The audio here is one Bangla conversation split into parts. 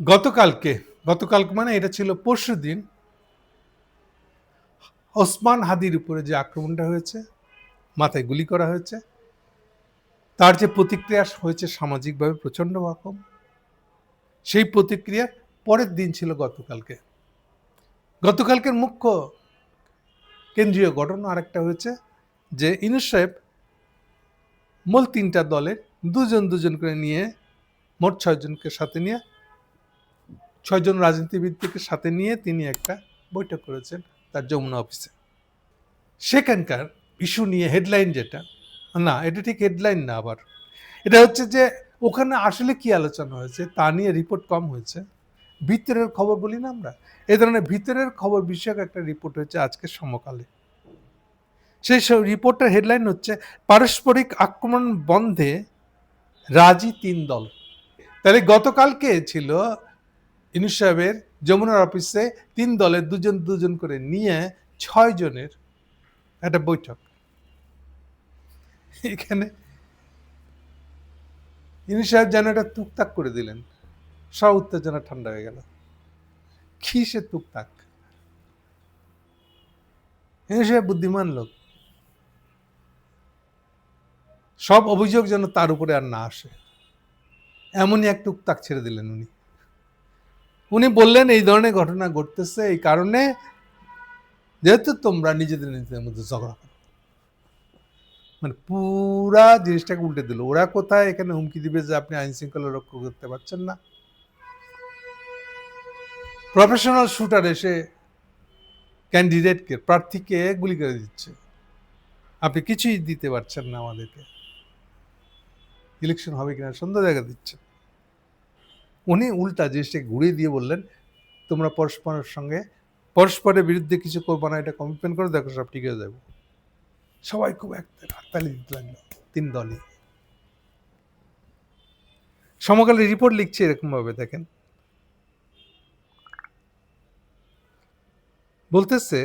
গতকালকে, গতকাল মানে এটা ছিল পরশু দিন, ওসমান হাদির উপরে যে আক্রমণটা হয়েছে, মাথায় গুলি করা হয়েছে, তার যে প্রতিক্রিয়া হয়েছে সামাজিকভাবে প্রচণ্ড রকম, সেই প্রতিক্রিয়ার পরের দিন ছিল গতকালকে। গতকালকের মুখ্য কেন্দ্রীয় ঘটনা আরেকটা হয়েছে যে সাহেব মূল তিনটা দলের দুজন দুজন করে নিয়ে, মোট ছয়জনকে সাথে নিয়ে ছয়জন রাজনীতিবিদকে সাথে নিয়ে তিনি একটা বৈঠক করেছেন তার যমুনা অফিসে। সেখানকার ইস্যু নিয়ে হেডলাইন যেটা, না, এটা ঠিক হেডলাইন না আবার। এটা হচ্ছে যে ওখানে আসলে কি আলোচনা হয়েছে তা নিয়ে রিপোর্ট কম হয়েছে। ভিতরের খবর বলি না আমরা। এ ধরনের ভিতরের খবর বিষয়ক একটা রিপোর্ট হয়েছে আজকে সমকালে। সেই সব রিপোর্টের হেডলাইন হচ্ছে, পারস্পরিক আক্রমণ বন্ধে রাজি তিন দল। তাহলে গতকালকে ছিল ইনুস সাহেবের যমুনার অফিসে তিন দলের দুজন দুজন করে নিয়ে ছয় জনের একটা বৈঠক। এখানে ইনুস সাহেব যেন একটা তুকতাক করে দিলেন। সব উত্তেজনা ঠান্ডা হয়ে গেল। কি সে তুকতাক? ইনুস সাহেব বুদ্ধিমান লোক। সব অভিযোগ যেন তার উপরে আর না আসে। এমনই এক টুকতাক ছেড়ে দিলেন উনি। উনি বললেন, এই ধরনের ঘটনা ঘটতেছে এই কারণে যেহেতু তোমরা নিজেদের নিজেদের মধ্যে ঝগড়া করো। মানে পুরা জিনিসটাকে উল্টে দিল। ওরা কোথায়? এখানে হুমকি দিবে যে আপনি আইন শৃঙ্খলা রক্ষা করতে পারছেন না। প্রফেশনাল শুটার এসে ক্যান্ডিডেটকে প্রার্থীকে গুলি করে দিচ্ছে। আপনি কিছুই দিতে পারছেন না আমাদেরকে। ইলেকশন হবে কিনা সন্ধ্যা দেখা দিচ্ছে। উনি উল্টা জিনিসটাকে ঘুরিয়ে দিয়ে বললেন, তোমরা পরস্পরের সঙ্গে, পরস্পরের বিরুদ্ধে কিছু করব না, এটা কমিটমেন্ট করে, দেখো সব ঠিক হয়ে যাবে। সবাই খুব এক হাততালি দিতে লাগল, তিন দলই। সমকালের রিপোর্ট লিখছে এরকমভাবে, দেখেন। বলতেছে,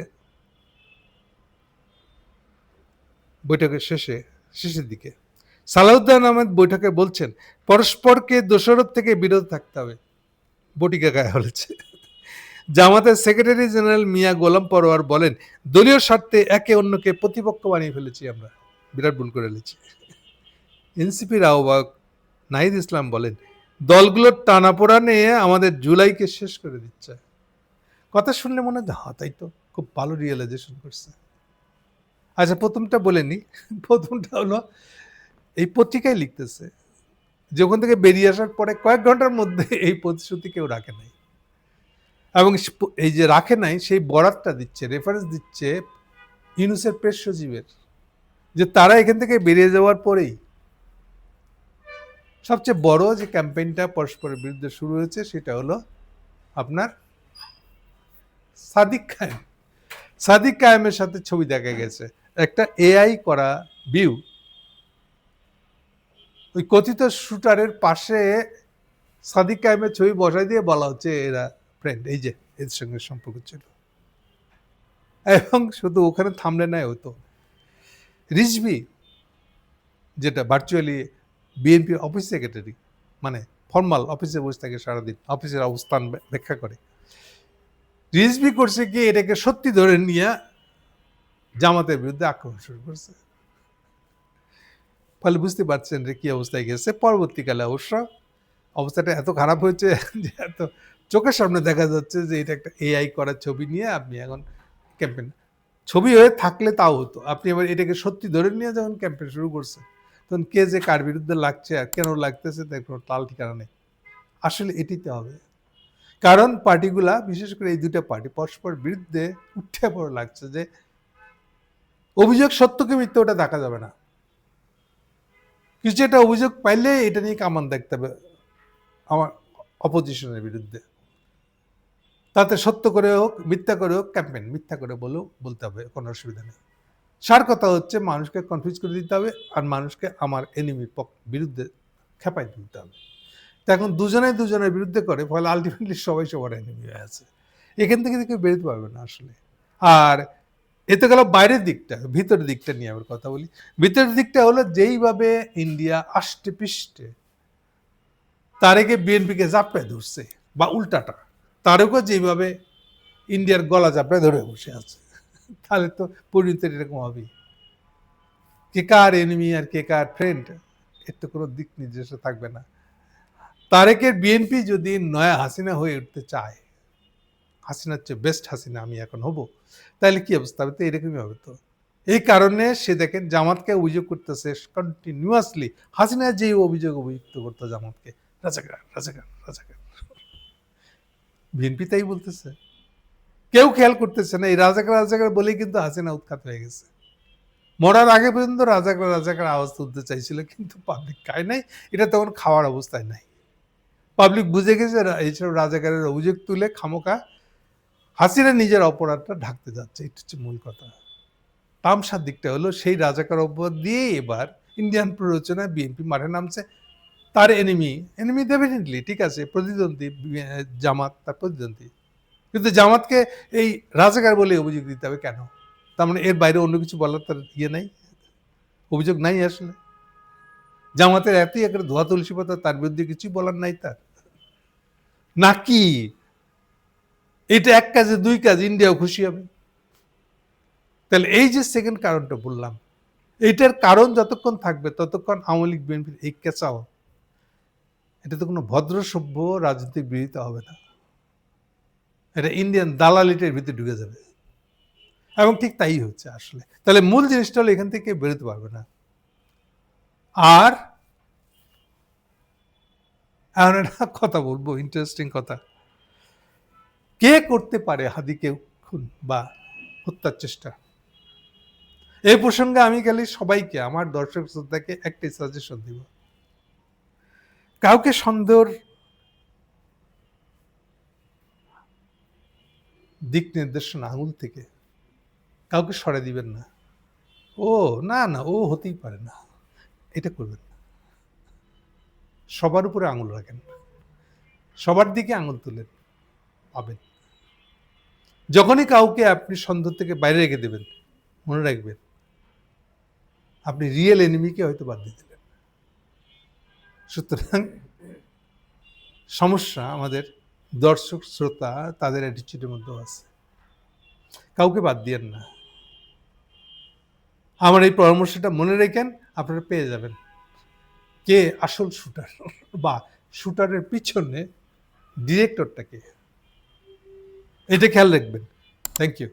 বৈঠকের শেষে, শেষের দিকে। সালাউদ্দিন আহমেদ বৈঠকে বলছেন, পরস্পরকে দোষারোপ থেকে বিরত থাকতে হবে। বটিকা গায়ে হলেছে। জামাতের সেক্রেটারি জেনারেল মিয়া গোলাম পরোয়ার বলেন, দলীয় স্বার্থে একে অন্যকে প্রতিপক্ষ বানিয়ে ফেলেছি আমরা। বিরাট ভুল করে ফেলেছি এনসিপির আহ্বায়ক নাহিদ ইসলাম বলেন দলগুলোর টানাপোড়া নিয়ে আমাদের জুলাইকে শেষ করে দিচ্ছে। কথা শুনলে মনে হয় হ্যাঁ তাই তো, খুব ভালো রিয়েলাইজেশন করছে। আচ্ছা প্রথমটা বলে নি। প্রথমটা হলো এই পত্রিকায় লিখতেছে যে ওখান থেকে বেরিয়ে আসার পরে কয়েক ঘণ্টার মধ্যে এই প্রতিশ্রুতি কেউ রাখে নাই। এবং এই যে রাখে নাই, সেই বরাতটা দিচ্ছে রেফারেন্স দিচ্ছে ইউনুসের প্রেস সচিবের, যে তারা এখান থেকে বেরিয়ে যাওয়ার পরেই সবচেয়ে বড় যে ক্যাম্পেইনটা পরস্পরের বিরুদ্ধে শুরু হয়েছে, সেটা হলো আপনার সাদিক কায়েম। সাদিক কায়েমের সাথে ছবি দেখা গেছে। একটা এআই করা ভিউ ওই কথিত শুটারের পাশে সাদিক কায়েমের ছবি বসাই দিয়ে বলা হচ্ছে এরা ফ্রেন্ড এই যে এদের সঙ্গে সম্পর্ক ছিল। এবং শুধু ওখানে থামলে নাই হতো রিজভি, যেটা ভার্চুয়ালি বিএনপি অফিস সেক্রেটারি মানে ফর্মাল অফিসে বসে থাকে সারাদিন অফিসের অবস্থান ব্যাখ্যা করে। রিজভি করছে কি, এটাকে সত্যি ধরে নিয়ে জামাতের বিরুদ্ধে আক্রমণ শুরু করছে। ফলে বুঝতে পারছেন যে কী অবস্থায় গেছে। পরবর্তীকালে অবশ্য অবস্থাটা এত খারাপ হয়েছে যে এত চোখের সামনে দেখা যাচ্ছে যে এটা একটা এআই করার ছবি নিয়ে আপনি এখন ক্যাম্পেন ছবি হয়ে থাকলে তাও হতো। আপনি এবার এটাকে সত্যি ধরে নিয়ে যখন ক্যাম্পেন শুরু করছে, তখন কে যে কার বিরুদ্ধে লাগছে আর কেন লাগতেছে তার কোনো তাল ঠিকানা নেই। আসলে এটিতে হবে। কারণ পার্টিগুলা, বিশেষ করে এই দুটা পার্টি পরস্পর বিরুদ্ধে উঠে পড়ে লাগছে যে অভিযোগ সত্যকে মিথ্যে ওটা দেখা যাবে না। কিছু একটা অভিযোগ পাইলে এটা নিয়ে কামান দেখতে হবে আমার অপোজিশনের বিরুদ্ধে। তাতে সত্য করে হোক, মিথ্যা করে হোক ক্যাম্পেন মিথ্যা করে বলেও বলতে হবে, কোনো অসুবিধা নেই। সার কথা হচ্ছে, মানুষকে কনফিউজ করে দিতে হবে আর মানুষকে আমার এনিমির বিরুদ্ধে খেপাই দিতে হবে। তো এখন দুজনে দুজনের বিরুদ্ধে করে, ফলে আলটিমেটলি সবাই সবার এনিমি হয়ে আছে। এখান থেকে কেউ বেরোতে পারবে না আসলে। আর এতে গেল বাইরের দিকটা, ভিতরের দিকটা নিয়ে আবার কথা বলি। ভিতরের দিকটা হলো যেইভাবে ইন্ডিয়া আষ্টে পিষ্টে তারেকে বিএনপিকে জাপে ধরছে বা উল্টাটা, তারকও যেভাবে ইন্ডিয়ার গলা চাপড়ে ধরে বসে আছে, তাহলে তো পরিণতি এরকম হবে কে কার এনিমি আর কে কার ফ্রেন্ড এর তো কোনো দিক নির্দেশ থাকবে না। তারেকের বিএনপি যদি নয়া হাসিনা হয়ে উঠতে চায়, হাসিনার চেয়ে বেস্ট হাসিনা আমি এখন হব। তাহলে কি অবস্থা? হবে তো এরকমই হবে তো। এই কারণে সে দেখেন জামাতকে অভিযোগ করতেছে কন্টিনিউয়াসলি হাসিনা যে অভিযোগ অভিযুক্ত করতো জামাতকে। বিএনপি তাই বলতেছে। কেউ খেয়াল করতেছে না, এই রাজাকার রাজাকার বলেই কিন্তু হাসিনা উৎখাত হয়ে গেছে। মরার আগে পর্যন্ত রাজাকার রাজাকার আওয়াজ তুলতে চাইছিল, কিন্তু পাবলিক খায় নাই। এটা তখন খাওয়ার অবস্থায় নাই। পাবলিক বুঝে গেছে এইসব রাজাকারের অভিযোগ তুলে খামোকা হাসিনা নিজের অপরাধটা ঢাকতে যাচ্ছে, এটা হচ্ছে মূল কথা। তামসার দিকটা হলো, সেই রাজাকার অপরাধ দিয়ে এবার ইন্ডিয়ান প্ররোচনায় বিএনপি মাঠে নামছে। তার এনিমি এনিমি ডেফিনেটলি ঠিক আছে, প্রতিদ্বন্দ্বী জামাত, তার প্রতিদ্বন্দ্বী। কিন্তু জামাতকে এই রাজাকার বলে অভিযোগ দিতে হবে কেন? তার মানে এর বাইরে অন্য কিছু বলার তার ইয়ে নাই, অভিযোগ নাই আসলে। জামাতের এতই একটা ধোয়া তুলসী পাতা তার বিরুদ্ধে কিছুই বলার নাই তার। নাকি এটা এক কাজে, দুই কাজ ইন্ডিয়াও খুশি হবে। তাহলে এই যে সেকেন্ড কারণটা বললাম এইটার কারণ যতক্ষণ থাকবে ততক্ষণ আওয়ামী লীগ বিএনপির এই কেঁচাও এটা তো কোনো ভদ্র সভ্য রাজনৈতিক বিরোধিতা হবে না। এটা ইন্ডিয়ান দালালিটের ভিতরে ঢুকে যাবে। এবং ঠিক তাই হচ্ছে আসলে। তাহলে মূল জিনিসটা হলো এখান থেকে বেরোতে পারবে না। আর এমন একটা কথা বলব ইন্টারেস্টিং কথা। কে করতে পারে হাদিকে খুন বা হত্যার চেষ্টা? এই প্রসঙ্গে আমি খালি সবাইকে, আমার দর্শক শ্রদ্ধাকে একটি সাজেশন দিব। কাউকে সন্দেহর দিক নির্দেশনা আঙুল থেকে কাউকে সরে দিবেন না। ও, না না, ও হতেই পারে না। এটা করবেন না। সবার উপরে আঙুল রাখেন। সবার দিকে আঙুল তুলেন। পাবেন। যখনই কাউকে আপনি সন্দেহ থেকে বাইরে রেখে দেবেন, মনে রাখবেন, আপনি রিয়েল এনিমিকে হয়তো বাদ দিয়ে দিলেন। সুতরাং সমস্যা আমাদের, দর্শক, শ্রোতা, তাদের অ্যাটিচিউডের মধ্যেও আছে। কাউকে বাদ দিয়েন না। আমার এই পরামর্শটা মনে রেখেন, আপনারা পেয়ে যাবেন। কে আসল শুটার বা শুটারের পিছনে ডিরেক্টরটা কে? এটা খেয়াল রাখবেন। Thank you